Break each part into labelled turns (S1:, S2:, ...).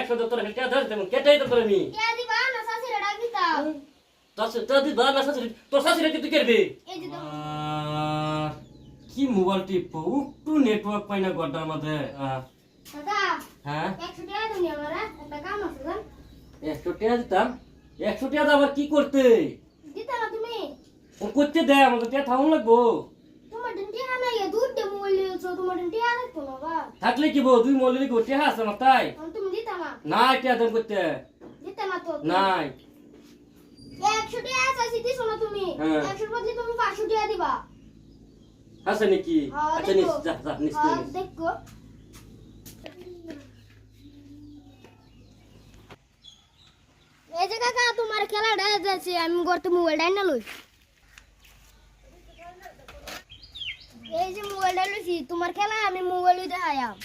S1: একশো তোর টিয়া ধরে দেবো কেটাই তো করে আমি
S2: কে
S1: তোর দি শাশুড়ি তুই করবি
S2: এই যে দেখো।
S1: কি মোবাইল টিপ একটু নেটওয়ার্ক পাই না গড্ডার মধ্যে হ্যাঁ?
S2: একশো টাকা
S1: দিতাম? একশো টাকা আবার কি করতে? ও করতে দেয় আমাকে টাকা থাকুন লাগবো।
S2: দে
S1: থাকলে কি বউ? দুই মলিলে কি টাকা আছে আমার তাই?
S2: না
S1: না টাকা দাম করতে।
S2: দিতা না তো।
S1: নাই।
S2: একশো টাকা আছে দিছো তুমি।
S1: হ্যাঁ।
S2: একশোর বদলে তুমি পাঁচশো টাকা দিবা।
S1: আছে নাকি?
S2: হ্যাঁ,
S1: আচ্ছা নিস যা যা নিস নিস।
S2: দেখো। এই যে কাকা তোমার খেলাটা যাচ্ছে আমি করতে মোবাইলটা না লই। এই যে মোবাইলটা লইছি তোমার খেলা আমি মোবাইল দেখায়াম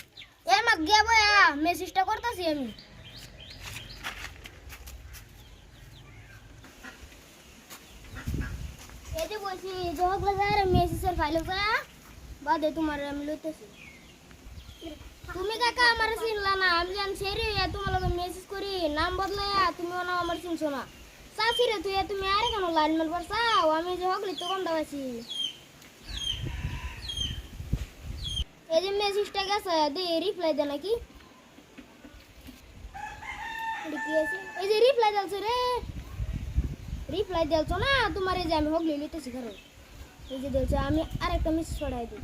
S2: এর মাত গিয়া বয়া মেসেজটা করতেছি আমি। এই যে বলছি যে হোক লাগার মেসেজের ফাইল বাদে তোমার আমি লইতেছি। তুমি কাকা আমার চিনলা না, আমি জান সেরি তোমার লগে মেসেজ করি, নাম বদলায়া তুমি না আমার চিনছো না। চাচি রে তুই, তুমি আরে কেন লাইন মেল পারছাও আমি যে হগলি তো কম দাবাছি এই যে মেসেজটা গেছে, দে রিপ্লাই দে নাকি? এই যে রিপ্লাই দিলছে রে। রিপ্লাই দিলছো না? তোমার এই যে আমি হগলি লিতেছি ঘরে। এই যে দিলছে, আমি আরেকটা মেসেজ ছড়াই দিই।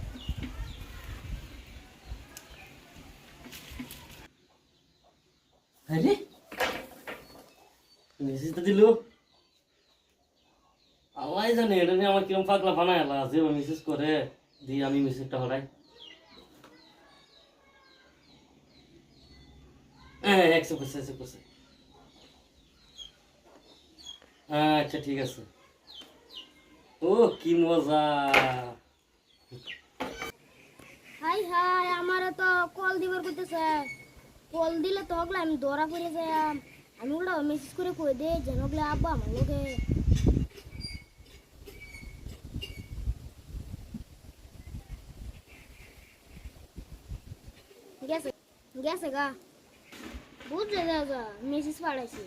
S1: আরে মেসেজটা দিল? আল্লাহ জানে, এটা নিয়ে আমার কিরম পাগলা বানায় আল্লাহ যে মেসেজ করে, দিয়ে আমি মেসেজটা হরাই হ্যাঁ করছে আচ্ছা ঠিক আছে। ও, কি মজা।
S2: হাই হাই, আমার তো কল দিবার করতেছে কল দিলে তো হগলে আমি দৌড়া পড়ে যাই আমি ওটা মেসেজ করে কই দে যেন হগলে আব্বা আমার লোকে গেছে গেছে গা। বুঝলে দাদা মেসেজ পাঠাইছি।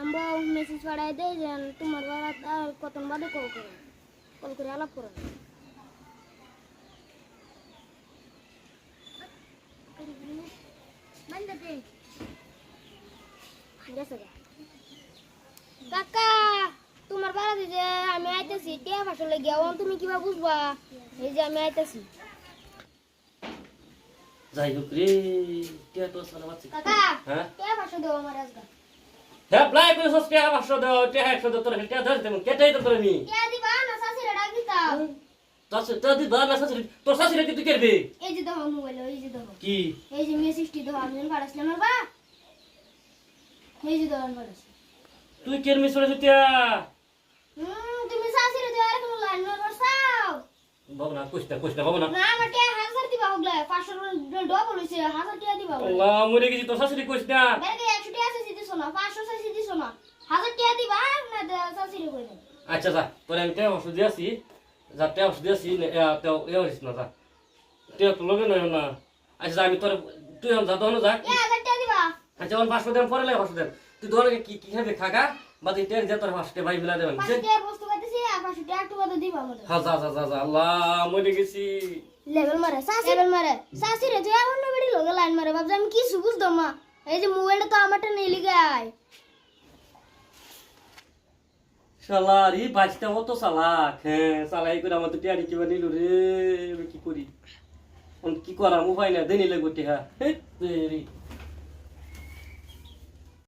S2: আমরা মেসেজ পাঠাই দেয় যে তোমার বাবা কত বাদে কল করে। কল করে আলাপ করে কাকা তোমার বাড়াতে যে আমি আইতেছি টিয়া ফাঁসলে গিয়া তুমি কিবা বুঝবা? এই যে আমি আইতেছি।
S1: যাই হোক রে টিয়া তো সালা বাচ্চা হ্যাঁ?
S2: টিয়া ফাঁসো দেবো আমার আজকে
S1: হ্যাঁ প্লাই করে সস টিয়া পাঁচশো দাও টিয়া একশো দাও তোর টিয়া ধরে দেবো কেটাই তো করে আমি
S2: টিয়া দিবা? না শাশুড়ি ডাক দিতাম
S1: তোর তোর দি দর না শাশুড়ি? তোর শাশুড়ি কি তুই করবি
S2: এই যে দেখো মোবাইল এই যে দেখো।
S1: কি?
S2: এই যে মেসেজটি দেখো আমি পাঠাচ্ছিলাম আমার বা। এই যে দেখো আমি পাঠাচ্ছি
S1: তুই কেরমি সরে টিয়া
S2: হুম তুমি শাশুড়ি দিয়ে আর কোনো লাইন
S1: বাবু না বাবু না
S2: না আমার টিয়া হগলে পাঁচশো ডবল হয়েছে হাজার টিয়া দিবা।
S1: আল্লাহ মরে গেছি তোর শাশুড়ি কইস না।
S2: বেরকে একশো টিয়া আছে দিছো না পাঁচশো আছে দিছো না। হাজার টিয়া দিবা না শাশুড়ি কই দেন
S1: আচ্ছা যা তোর আমি টিয়া ওষুধ দিয়েছি যা টিয়া ওষুধ দিয়েছি তেও এ হইস না যা। টিয়া তো লগে নয় না। আচ্ছা আমি তোর তুই যা দোকানে যা।
S2: দিবা।
S1: আচ্ছা পাঁচশো দেন পরে লাগে দেন। তুই দোকানে কি কি খাবি? খাগা বা তুই টিয়া দিয়ে তোর ভাই মিলা দেবেন।
S2: পাঁচশো বস্তু খাইতেছি আর পাঁচশো একটু বাদে দিবা আমাদের
S1: হ্যাঁ যা যা যা যা আল্লাহ মরে গেছি।
S2: লেভেল মারে শাশি লেভেল মারে। শাশি রে তুই বেড়ি লগে লাইন মারে আমি কি সুবুজ দমা এই যে মোবাইলটা তো আমারটা
S1: শালার এই চালাক হ্যাঁ চালাই করে আমার তো টিয়ারি কিবা নিল রে আমি কি করি? কি করাম উপায় না দেনি লাগবে টিহা হে রে।